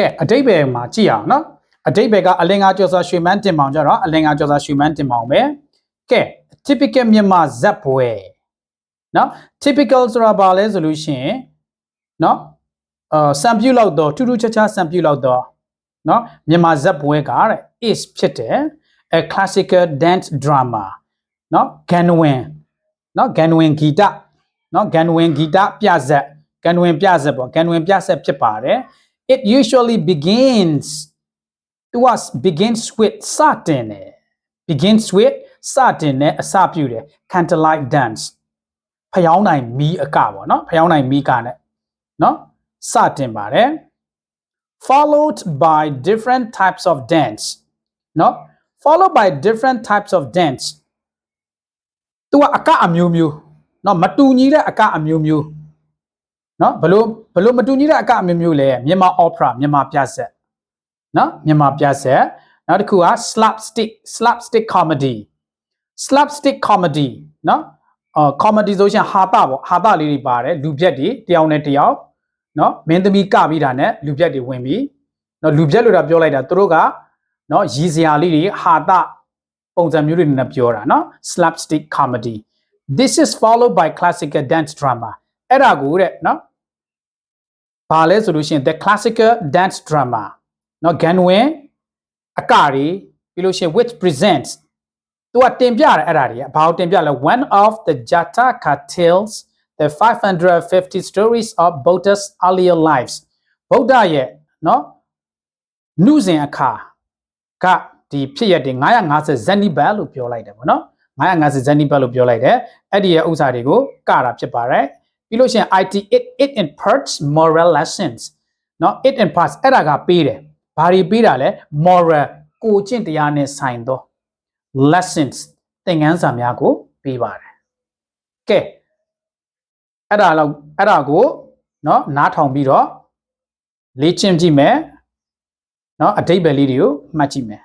ကဲအတိတ်ဘယ်မှာကြည့်အောင်နော်အတိတ်ဘယ်ကအလင်္ကာကျော်စွာရွှေမန်းတင်မောင်ကြတော့အလင်္ကာကျော်စွာရွှေမန်းတင်မောင်ပဲကဲ typical မြန်မာဇက်ပွဲနော် typical ဆိုတာဘာလဲဆိုလို့ရှိရင်နော်အာစံပြုလောက်တော့ထူးထူးခြားခြားစံပြုလောက်တော့နော်မြန်မာဇက်ပွဲကတဲ့ is ဖြစ်တယ် a classical dance drama နော်ဂန်ဝင်နော်ဂန်ဝင်ဂီတနော်ဂန်ဝင်ဂီတပြဆက်ဂန်ဝင်ပြဆက်ပေါ့ဂန်ဝင်ပြဆက်ဖြစ်ပါတယ် it usually begins to begins with satin begins with satin ne asap yu de candlelight dance phayaw nai mi aka no phayaw nai mi ka no satin ba de followed by different types of dance no followed by different types of dance tu aka miu, myo no matu ni de aka a miu. နော်ဘလို့ဘလို့မတူညီတဲ့အကအမျိုးမျိုးလဲမြန်မာ opera မြန်မာပြဆက်နော်မြန်မာပြဆက်နောက်တစ်ခုက slapstick slapstick comedy slapstick comedy နော်အော် comedy ဆိုရှင်ဟာပပေါ့ဟာပလေးတွေပါတယ်လူပြက်တွေတယောက်နဲ့တယောက်နော်မင်းသမီးကပြီးတာနဲ့လူပြက်တွေဝင်ပြီးနော်လူပြက်လို့တာပြောလိုက်တာသူတို့ကနော်ရီစရာလေးတွေဟာတပုံစံမျိုးတွေနဲ့ပြောတာနော် slapstick comedy this is followed by classical dance drama အဲ့ဒါကိုတဲ့နော် ဘာလဲဆိုလို့ရှိရင် the classical dance drama เนาะ ganwen အကတွေပြီးလို့ရှိရင် which presents သူကတင်ပြတယ်အဲ့ဒါတွေကဘာကိုတင်ပြလဲ one of the jataka tales the 550 stories of buddha's earlier lives ဗုဒ္ဓရဲ့เนาะနုစဉ်အခါကဒီဖြစ်ရတဲ့950ဇန်နီဘတ်လို့ပြောလိုက်တယ်ဗောနော်950ဇန်နီဘတ်လို့ပြောလိုက်တယ်အဲ့ဒီရဲ့ဥစ္စာတွေကိုကတာဖြစ်ပါတယ် ပြီးလို့ရှိရင် IT it it imparts moral lessons เนาะ it imparts အဲ့ဒါကပေးတယ်ဘာတွေပေးတာလဲ moral ကိုကျင့်တရားနဲ့ဆိုင်သော lessons သင်ခန်းစာများကိုပေးပါတယ်ကဲအဲ့ဒါတော့အဲ့ဒါကိုเนาะနားထောင်ပြီးတော့လေ့ကျင့်ကြည့်မယ်เนาะအတိတ်ပဲလေးတွေကိုမှတ်ကြည့်မယ်